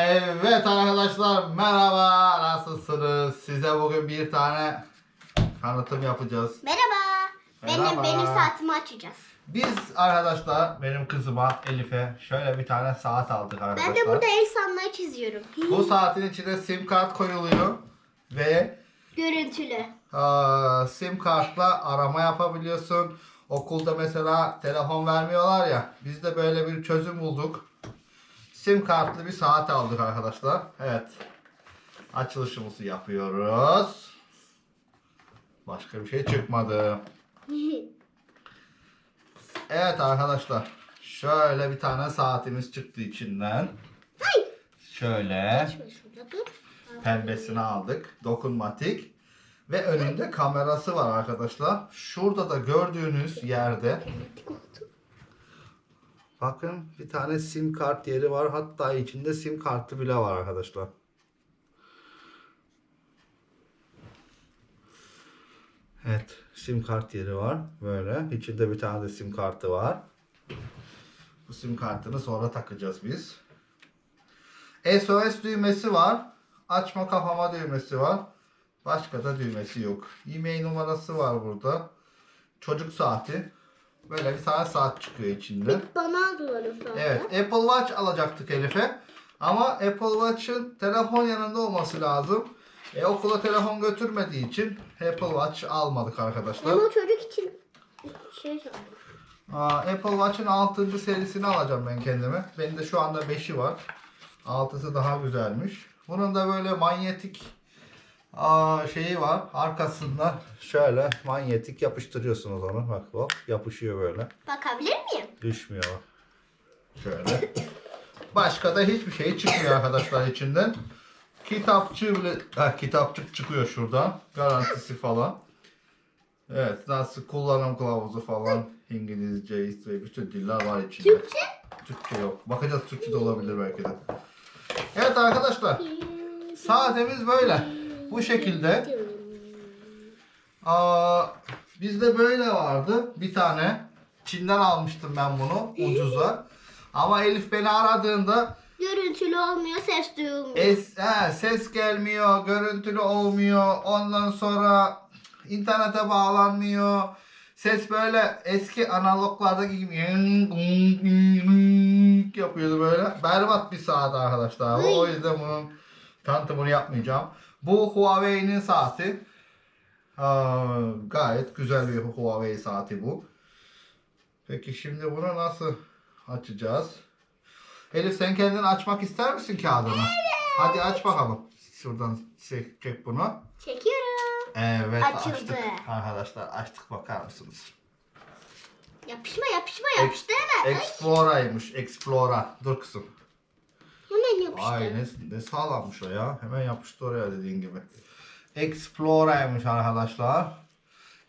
Evet arkadaşlar merhaba nasılsınız? Size bugün bir tane tanıtım yapacağız. Merhaba. Merhaba. Benim benim saatimi açacağız. Biz arkadaşlar benim kızıma Elif'e şöyle bir tane saat aldık arkadaşlar. Ben de burada el sallayı çiziyorum. Bu saatin içine sim kart koyuluyor ve Görüntülü. aa, sim kartla arama yapabiliyorsun. Okulda mesela telefon vermiyorlar ya. Biz de böyle bir çözüm bulduk. Sim kartlı bir saat aldık arkadaşlar. Evet. Açılışımızı yapıyoruz. Başka bir şey çıkmadı. Evet arkadaşlar. Şöyle bir tane saatimiz çıktı içinden. Şöyle pembesini aldık. Dokunmatik. Ve önünde kamerası var arkadaşlar. Şurada da gördüğünüz yerde bakın bir tane sim kart yeri var. Hatta içinde sim kartı bile var arkadaşlar. Evet, sim kart yeri var. Böyle. İçinde bir tane de sim kartı var. Bu sim kartını sonra takacağız biz. SOS düğmesi var. Açma kapama düğmesi var. Başka da düğmesi yok. E-mail numarası var burada. Çocuk saati. Böyle bir tane saat çıkıyor içinde. Bana aldılar o saati. Evet, Apple Watch alacaktık Elif'e. Ama Apple Watch'ın telefon yanında olması lazım. E, okula telefon götürmediği için Apple Watch almadık arkadaşlar. Ama çocuk için şey sordu. Aa, Apple Watch'ın 6. serisini alacağım ben kendime. Benim de şu anda 5'i var. 6'sı daha güzelmiş. Bunun da böyle manyetik aa, şeyi var. Arkasında şöyle manyetik yapıştırıyorsunuz onu. Bak bak yapışıyor böyle. Bakabilir miyim? Düşmüyor. Şöyle. Başka da hiçbir şey çıkmıyor arkadaşlar içinden. Kitapçı bile ha, kitapçık çıkıyor şuradan. Garantisi falan. Evet nasıl kullanım kılavuzu falan. İngilizce, ve bütün diller var içinde. Türkçe? Türkçe yok. Bakacağız Türkçe de olabilir belki de. Evet arkadaşlar. Saatimiz böyle. Bu şekilde. Aa, bizde böyle vardı. Bir tane. Çin'den almıştım ben bunu ucuza. Ama Elif beni aradığında Görüntülü olmuyor, ses duyulmuyor. es, he, ses gelmiyor, görüntülü olmuyor. Ondan sonra internete bağlanmıyor. Ses böyle eski analoglardaki gibi yapıyordu böyle. Berbat bir saat arkadaşlar. O yüzden bunun tanıtımını yapmayacağım. Bu Huawei'nin saati. Aa, gayet güzel bir Huawei saati bu. Peki şimdi bunu nasıl açacağız? Elif sen kendin açmak ister misin kağıdını? Hadi aç bakalım. Şuradan çek, çek bunu. Çekiyorum. Evet Açıldı. açtık. Arkadaşlar açtık bakar mısınız? Yapışma yapışma yapıştı hemen. Ay, Explora'ymış. Explora. Dur kızım. Yapıştı. Ay ne, ne sağlammış o ya. Hemen yapıştı oraya dediğin gibi. Explora'ymış arkadaşlar.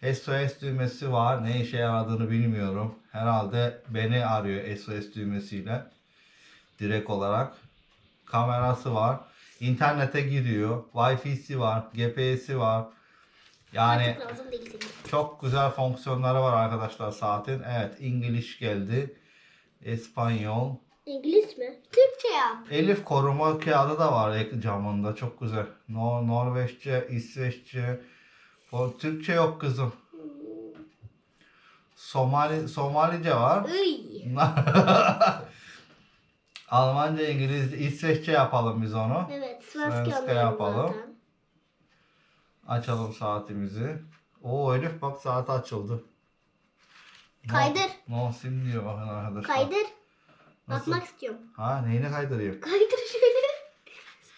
SOS düğmesi var. Ne işe yaradığını bilmiyorum. Herhalde beni arıyor SOS düğmesiyle. Direkt olarak. Kamerası var. İnternete giriyor. Wi-Fi'si var. GPS'i var. Yani Artık lazım değil senin. çok güzel fonksiyonları var arkadaşlar saatin. Evet İngiliz geldi. İspanyol. İngiliz mi? Türkçe yap. Elif koruma kağıdı da var ek camında. Çok güzel. Nor Norveççe, İsveççe. O Türkçe yok kızım. Somali Somalice var. Almanca, İngilizce, İsveççe yapalım biz onu. Evet, Svenska yapalım. zaten. Açalım saatimizi. Oo Elif bak saat açıldı. No- Kaydır. No sim diyor bakın arkadaşlar. Kaydır. Nasıl? Bakmak istiyorum. Ha neyini kaydırayım? Kaydır şöyle.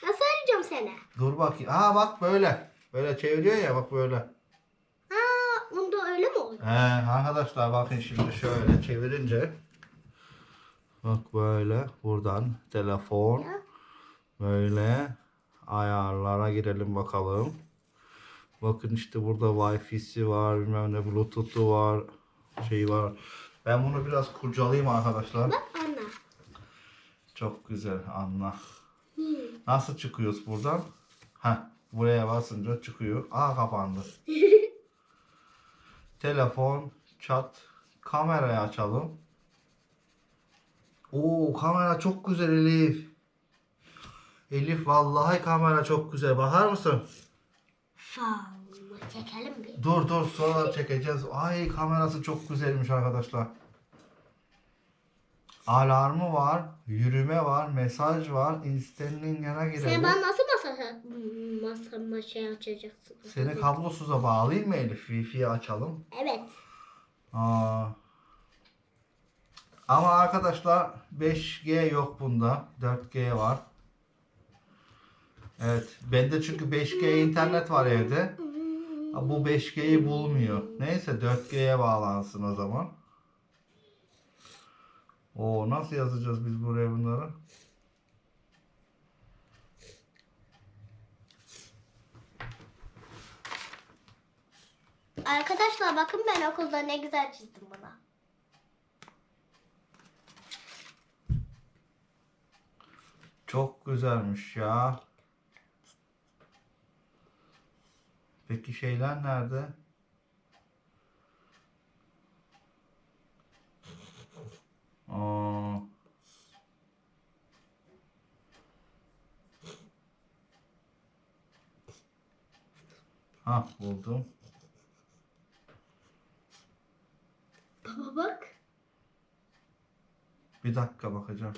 Nasıl arayacağım seni? Dur bakayım. Ha bak böyle. Böyle çeviriyor ya bak böyle. Ha, bunda öyle mi oluyor? He arkadaşlar bakın şimdi şöyle çevirince. Bak böyle buradan telefon. Ya. Böyle ayarlara girelim bakalım. Bakın işte burada Wi-Fi'si var, bilmem ne Bluetooth'u var, şey var. Ben bunu biraz kurcalayayım arkadaşlar. Bak. Çok güzel anla. Hmm. Nasıl çıkıyoruz buradan? Ha, buraya basınca çıkıyor. Aa kapandı. Telefon, chat, kamerayı açalım. Oo kamera çok güzel Elif. Elif vallahi kamera çok güzel. Bakar mısın? Çekelim bir. Dur dur sonra çekeceğiz. Ay kamerası çok güzelmiş arkadaşlar. Alarmı var, yürüme var, mesaj var. İstenin yana Sen girelim. bana nasıl masa masa maşa açacaksın? Seni kablosuza bağlayayım mı Elif? Wi-Fi'yi açalım. Evet. Aa. Ama arkadaşlar 5G yok bunda. 4G var. Evet. Bende çünkü 5G internet var evde. Bu 5G'yi bulmuyor. Neyse 4G'ye bağlansın o zaman. Oo nasıl yazacağız biz buraya bunları? Arkadaşlar bakın ben okulda ne güzel çizdim buna. Çok güzelmiş ya. Peki şeyler nerede? Aa. Ha buldum. Baba bak. Bir dakika bakacağım.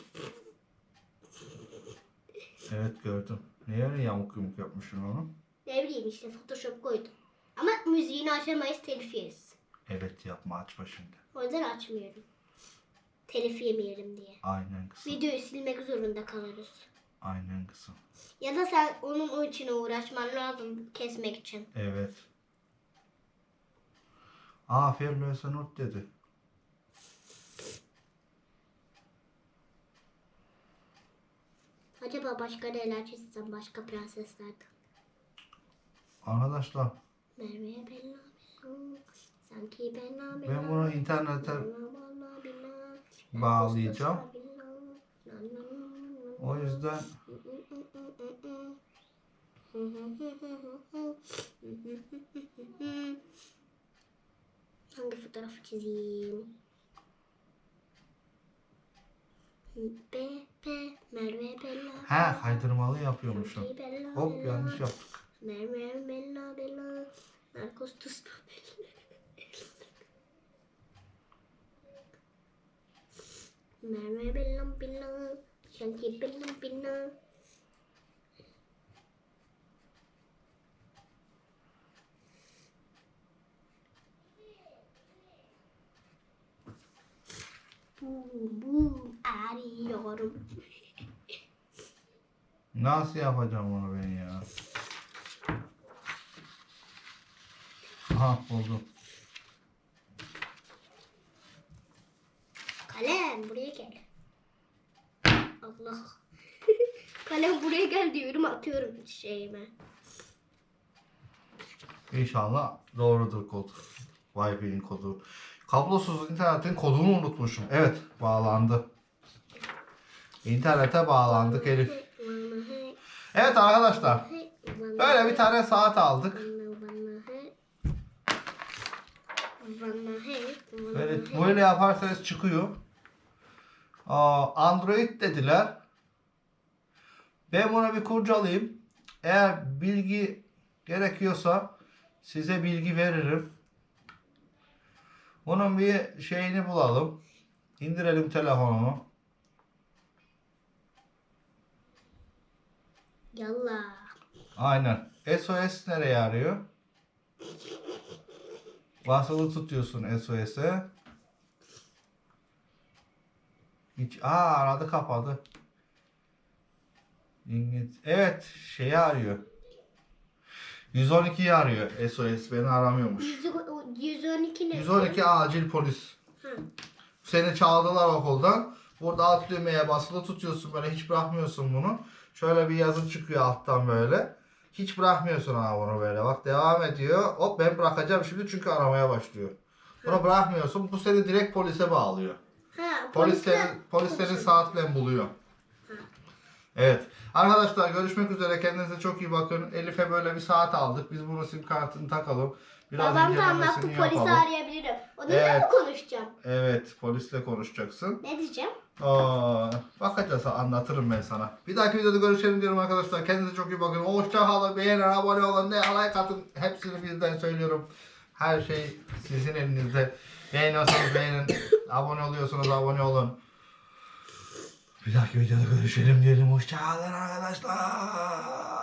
Evet gördüm. Niye öyle yamuk yumuk yapmışsın onu? Ne bileyim işte Photoshop koydum. Ama müziğini açamayız telif yeriz. Evet yapma açma şimdi. O yüzden açmıyorum. Telif yemeyelim diye. Aynen kızım. Videoyu silmek zorunda kalırız. Aynen kızım. Ya da sen onun o için uğraşman lazım kesmek için. Evet. Aferin Lösenot dedi. Acaba başka neler çizsem başka prenseslerden. Arkadaşlar Merve'ye bella. Sanki bella. ben bunu internete bağlayacağım. O yüzden Hangi fotoğrafı çizeyim? Be, be, Merve Bella. he kaydırmalı yapıyormuşum. Bella, Hop Bella. yanlış yaptık. Merve Bella Bella. Narcos Tus Merve Bella Bella. Bella. Boom boom arıyorum. Nasıl yapacağım onu ben ya? Aha buldum. Kalem buraya gel. Allah. Kalem buraya gel diyorum atıyorum şeyime. İnşallah doğrudur kod. Wi-Fi'nin kodu. Kablosuz internetin kodunu unutmuşum. Evet bağlandı. İnternete bağlandık Elif. Evet arkadaşlar. Böyle bir tane saat aldık. Böyle, böyle yaparsanız çıkıyor. Android dediler. Ben buna bir kurcalayayım. Eğer bilgi gerekiyorsa size bilgi veririm. Bunun bir şeyini bulalım. İndirelim telefonunu. Yallah. Aynen. SOS nereye arıyor? Basılı tutuyorsun SOS'e. Hiç aa aradı kapadı. İngiliz. Evet, şeyi arıyor. 112'yi arıyor SOS beni aramıyormuş. 112 ne? 112 acil polis. Hı. Seni çaldılar okuldan. Burada alt düğmeye basılı tutuyorsun böyle hiç bırakmıyorsun bunu. Şöyle bir yazı çıkıyor alttan böyle. Hiç bırakmıyorsun ha bunu böyle. Bak devam ediyor. Hop ben bırakacağım şimdi çünkü aramaya başlıyor. Bunu bırakmıyorsun. Bu seni direkt polise bağlıyor. Ha, Polislerin, polisler- polislerin saatle buluyor. Evet. Arkadaşlar görüşmek üzere. Kendinize çok iyi bakın. Elif'e böyle bir saat aldık. Biz bunu sim kartını takalım. Biraz Babam da anlattı polisi yapalım. arayabilirim. Onunla Evet. mı konuşacağım? Evet. Polisle konuşacaksın. Ne diyeceğim? Aa, bakacağız anlatırım ben sana. Bir dahaki videoda görüşelim diyorum arkadaşlar. Kendinize çok iyi bakın. Hoşça kalın. Beğenin, abone olun. Ne like atın. Hepsini birden söylüyorum. Her şey sizin elinizde. Beğeniyorsanız beğenin. abone oluyorsanız abone olun. Bir dahaki videoda görüşelim diyelim. Hoşça kalın arkadaşlar.